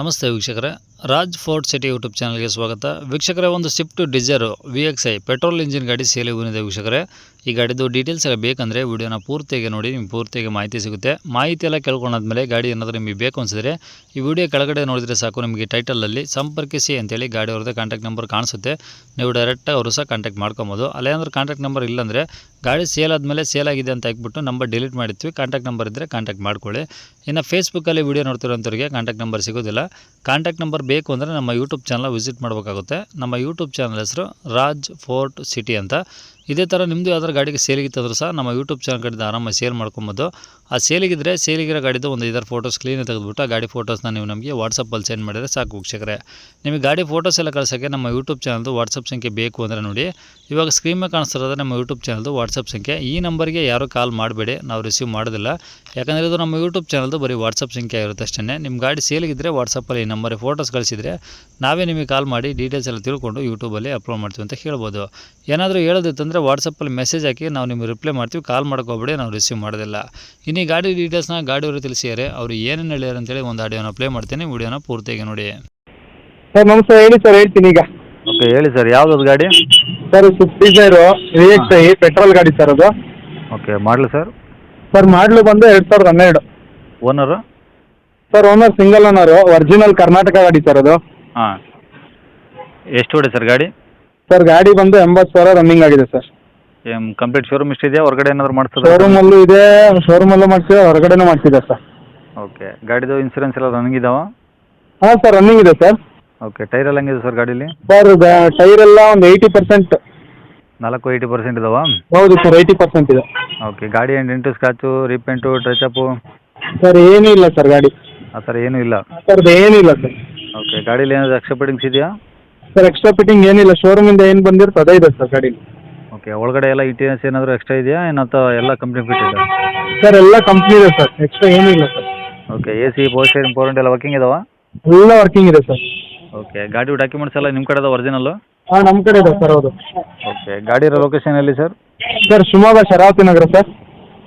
ನಮಸ್ತೆ ವೀಕ್ಷಕರೇ. Raj fort city YouTube ಚಾನಲ್ಗೆ ಸ್ವಾಗತ. ವೀಕ್ಷಕರೇ, ಒಂದು Swift Dzire V X I petrol engine ಗಾಡಿ ಸೇಲಿಗೆ ಬಂದಿದೆ ವೀಕ್ಷಕರೇ. ಈ ಗಾಡಿದು ಡೀಟೇಲ್ಸ್ ಎಲ್ಲ ಬೇಕಂದರೆ ವೀಡಿಯೋನ ಪೂರ್ತಿಯಾಗಿ ನೋಡಿ, ನಿಮ್ಗೆ ಪೂರ್ತಿಯಾಗಿ ಮಾಹಿತಿ ಸಿಗುತ್ತೆ. ಮಾಹಿತಿ ಎಲ್ಲ ಕೇಳ್ಕೊಂಡಾದ್ಮೇಲೆ ಗಾಡಿ ಏನಾದರೂ ನಿಮಗೆ ಬೇಕು ಅನಿಸಿದ್ರೆ ಈ ವಿಡಿಯೋ ಕೆಳಗಡೆ ನೋಡಿದರೆ ಸಾಕು, ನಿಮಗೆ ಟೈಟಲಲ್ಲಿ ಸಂಪರ್ಕಿಸಿ ಅಂತೇಳಿ ಗಾಡಿ ಅವ್ರದ್ದು ಕಾಂಟ್ಯಾಕ್ಟ್ ನಂಬರ್ ಕಾಣಿಸುತ್ತೆ. ನೀವು ಡೈರೆಕ್ಟಾಗಿ ಅವರು ಸಹ ಕಾಂಟ್ಯಾಕ್ಟ್ ಮಾಡ್ಕೊಬೋದು. ಅಲ್ಲೇನಾದ್ರೂ ಕಾಂಟ್ಯಾಕ್ಟ್ ನಂಬರ್ ಇಲ್ಲಾಂದರೆ ಗಾಡಿ ಸೇಲ್ ಆದಮೇಲೆ ಸೇಲ್ ಆಗಿದೆ ಅಂತ ಹಾಕ್ಬಿಟ್ಟು ನಂಬರ್ ಡಿಲೀಟ್ ಮಾಡಿರ್ತೀವಿ. ಕಾಂಟ್ಯಾಕ್ಟ್ ನಂಬರ್ ಇದ್ದರೆ ಕಾಂಟ್ಯಾಕ್ಟ್ ಮಾಡ್ಕೊಳ್ಳಿ. ಇನ್ನು ಫೇಸ್ಬುಕ್ಕಲ್ಲಿ ವೀಡಿಯೋ ನೋಡ್ತಿರೋಂಥವ್ರಿಗೆ ಕಾಂಟ್ಯಾಕ್ಟ್ ನಂಬರ್ ಸಿಗೋದಿಲ್ಲ. ಕಾಂಟ್ಯಾಕ್ಟ್ ನಂಬರ್ ಬೇಕು ಅಂದರೆ ನಮ್ಮ ಯೂಟ್ಯೂಬ್ ಚಾನಲ್ ವಿಸಿಟ್ ಮಾಡಬೇಕಾಗುತ್ತೆ. ನಮ್ಮ ಯೂಟ್ಯೂಬ್ ಚಾನಲ್ ಹೆಸರು ರಾಜ್ ಫೋರ್ಟ್ ಸಿಟಿ ಅಂತ. ಇದೇ ಥರ ನಿಮ್ಮದು ಯಾವ್ದಾರು ಗಾಡಿಗೆ ಸೇಲಿಗಿತ್ತಂದ್ರೂ ಸಹ ನಮ್ಮ ಯೂಟ್ಯೂಬ್ ಚಾನಲ್ ಕಡೆಯಿಂದ ಆರಾಮಾಗಿ ಸೇಲ್ ಮಾಡ್ಕೊಬೋದು. ಆ ಸೇಲಿಗಿದ್ರೆ ಸೇಲಿಗಿರೋ ಗಾಡಿದು ಒಂದು ಇದರ ಫೋಟೋಸ್ ಕ್ಲೀನ್ ತೆಗೆದುಬಿಟ್ಟು ಆ ಗಾಡಿ ಫೋಟೋಸ್ನ ನೀವು ನಮಗೆ ವಾಟ್ಸಪ್ಪಲ್ಲಿ ಸೆಂಡ್ ಮಾಡಿದರೆ ಸಾಕು ವೀಕ್ಷಕರೆ. ನಿಮಗೆ ಗಾಡಿ ಫೋಟೋಸ್ ಎಲ್ಲ ಕಳ್ಸೋಕ್ಕೆ ನಮ್ಮ ಯೂಟ್ಯೂಬ್ ಚಾನಲ್ದು ವಾಟ್ಸಪ್ ಸಂಖ್ಯೆ ಬೇಕು ಅಂದರೆ ನೋಡಿ, ಇವಾಗ ಸ್ಕ್ರೀನ್ ಮೇಲೆ ಕಾಣಿಸ್ತಿರೋದು ನಮ್ಮ ಯೂಟ್ಯೂಬ್ ಚಾನಲ್ದು ವಾಟ್ಸಪ್ ಸಂಖ್ಯೆ. ಈ ನಂಬರ್ಗೆ ಯಾರೂ ಕಾಲ್ ಮಾಡಬೇಡಿ, ನಾವು ರಿಸೀವ್ ಮಾಡೋದಿಲ್ಲ. ಯಾಕಂದರೆ ಇದು ನಮ್ಮ ಯೂಟ್ಯೂಬ್ ಚಾನಲ್ದು ಬರೀ ವಾಟ್ಸಪ್ ಸಂಖ್ಯೆ ಇರುತ್ತೆ ಅಷ್ಟೇ ನಿಮ್ಮ ಗಾಡಿ ಸೇಲಿಗಿದ್ರೆ ವಾಟ್ಸಪ್ಪಲ್ಲಿ ಈ ನಂಬರಿಗೆ ಫೋಟೋಸ್ ಕಳಿಸಿದರೆ ನಾವೇ ನಿಮಗೆ ಕಾಲ್ ಮಾಡಿ ಡೀಟೇಲ್ಸ್ ಎಲ್ಲ ತಿಳ್ಕೊಂಡು ಯೂಟ್ಯೂಬಲ್ಲಿ ಅಪ್ಲೋಡ್ ಮಾಡ್ತೀವಿ ಅಂತ ಹೇಳ್ಬೋದು. ಏನಾದರೂ ಹೇಳೋದಿತ್ತಂದರೆ ವಾಟ್ಸಪ್ಪಲ್ಲಿ ಮೆಸೇಜ್ ಹಾಕಿ ನಾವು ನಿಮಗೆ ರಿಪ್ಲೈ ಮಾಡ್ತೀವಿ ಕಾಲ್ ಮಾಡ್ಕೋಬೇಡಿ ನಾವು ರಿಸೀವ್ ಮಾಡೋದಿಲ್ಲ. ಇನ್ನು ಈ ಗಾಡಿ ಡೀಟೇಲ್ಸ್ನ ಗಾಡಿಯವರು ತಿಳಿಸಿದ್ದಾರೆ ಅವರು ಏನೇನು ಹೇಳ್ಯಾರ ಅಂತೇಳಿ ಒಂದು ಆಡಿಯೋನ ಪ್ಲೇ ಮಾಡ್ತೀನಿ ವಿಡಿಯೋನ ಪೂರ್ತಿಯಾಗಿ ನೋಡಿ. ಸರ್ ನಮಸ್ತೆ ಹೇಳಿ ಸರ್ ಹೇಳ್ತೀನಿ ಈಗ. ಓಕೆ ಹೇಳಿ ಸರ್ ಯಾವ್ದು ಗಾಡಿ? Sir Swift Dzire I petrol ಗಾಡಿ ಸರ್ ಅದು. ಓಕೆ ಮಾಡಲು ಸರ್? ಸರ್ ಮಾಡಲು ಬಂದು ಎರಡು ಸಾವಿರದ ಹನ್ನೆರಡು. Owner sir owner single owner original Karnataka ಗಾಡಿ ಸರ್ ಅದು. ಹಾಂ. ಎಷ್ಟು ಹೊಡೆ ಸರ್ ಗಾಡಿ? ಸರ್ ಗಾಡಿ ಬಂದು ಎಂಬತ್ತು ಸಾವಿರ ರನ್ನಿಂಗ್ ಆಗಿದೆ ಸರ್. Complete showroom ಇಷ್ಟಿದೆಯಾ? ಹೊರಗಡೆ ಏನಾದ್ರು ಮಾಡ್ತಾರೆ ಶೋರೂಮ್ ಅಲ್ಲೂ ಇದೆ ಶೋರೂಮಲ್ಲೂ ಮಾಡ್ತೀವಿ ಹೊರಗಡೆನೂ ಮಾಡ್ತಿದೆ ಸರ್. ಓಕೆ ಗಾಡಿದು ಇನ್ಸೂರೆನ್ಸ್ ಎಲ್ಲ ರನ್ನಿಂಗ್ ಇದಾವ? ಹಾಂ ಸರ್ ರನ್ನಿಂಗ್ ಇದೆ ಸರ್. ಓಕೆ ಟೈರ್ ಎಲ್ಲ ಹೆಂಗಿದೆ ಸರ್ ಗಾಡೀಲಿ? ಸರ್ ಟೈರ್ ಎಲ್ಲ ಒಂದು ಏಯ್ಟಿ ಪರ್ಸೆಂಟ್ ನಾಲ್ಕು ಏಯ್ಟಿ ಪರ್ಸೆಂಟ್ ಇದಾವ? ಹೌದು ಸರ್ ಏಯ್ಟಿ ಪರ್ಸೆಂಟ್ ಇದೆ. ಓಕೆ ಗಾಡಿ ಎಂಟು into scratch repaint touch up sir ಏನೂ ಇಲ್ಲ ಸರ್ ಗಾಡಿ. ಆ ಥರ ಏನೂ ಇಲ್ಲ? ಸರ್ ಏನೂ ಇಲ್ಲ ಸರ್. ಓಕೆ ಗಾಡೀಲಿ ಏನಾದರೂ ಎಕ್ಸ್ಟ್ರಾ ಫಿಟ್ಟಿಂಗ್ಸ್ ಇದೆಯಾ? ಸರ್ ಎಕ್ಸ್ಟ್ರಾ ಫಿಟ್ಟಿಂಗ್ ಏನಿಲ್ಲ ಶೋರೂಮಿಂದ ಏನು ಬಂದಿರುತ್ತೆ ಅದೇ ಇದೆ ಸರ್ ಗಾಡಿ ಓಕೆ ಒಳಗಡೆ ಎಲ್ಲ ಇಟಿಎಸ್ ಏನಾದರೂ ಎಕ್ಸ್ಟ್ರಾ ಇದೆಯಾ? ಏನಂತ ಅಥವಾ ಎಲ್ಲ ಕಂಪ್ನಿ ಫಿಟ್ ಇದೆ? ಸರ್ ಎಲ್ಲ ಕಂಪ್ನಿ ಇದೆ ಸರ್ ಎಕ್ಸ್ಟ್ರಾ ಏನೂ ಇಲ್ಲ sir okay A C post steering power ಎಲ್ಲ ವರ್ಕಿಂಗ್ ಇದಾವ? ಎಲ್ಲ ವರ್ಕಿಂಗ್ ಇದೆ ಸರ್ ಓಕೆ ಗಾಡಿ ಡಾಕ್ಯುಮೆಂಟ್ಸ್ ಎಲ್ಲ ನಿಮ್ಮ ಕಡೆ ಒರಿಜಿನಲ್ಲು ಹಾಂ ನಮ್ಮ ಕಡೆ ಇದೆ ಸರ್ ಹೌದು. ಓಕೆ ಗಾಡಿ ಇರೋ ಲೊಕೇಶನ್ ಎಲ್ಲಿ sir sir Shivamogga Sharavathi Nagar sir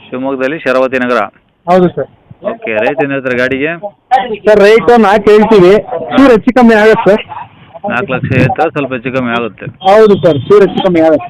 ಶಿವಮೊಗ್ಗದಲ್ಲಿ ಶರಾವತಿ ನಗರ? ಹೌದು ಸರ್ ಓಕೆ ರೇಟ್ ಏನು ಹೇಳ್ತಾರೆ ಗಾಡಿಗೆ? ಸರ್ ರೇಟ್ ನಾಲ್ಕು ಹೇಳ್ತೀವಿ. ಚೂರು ಹೆಚ್ಚು ಕಮ್ಮಿ ಆಗುತ್ತೆ ಸರ್ ನಾಲ್ಕು ಲಕ್ಷ ಐತೆ ಸ್ವಲ್ಪ ಹೆಚ್ಚು ಕಮ್ಮಿ ಆಗುತ್ತೆ. ಹೌದು ಸರ್ ಚೂರು ಹೆಚ್ಚು ಕಮ್ಮಿ ಆಗುತ್ತೆ.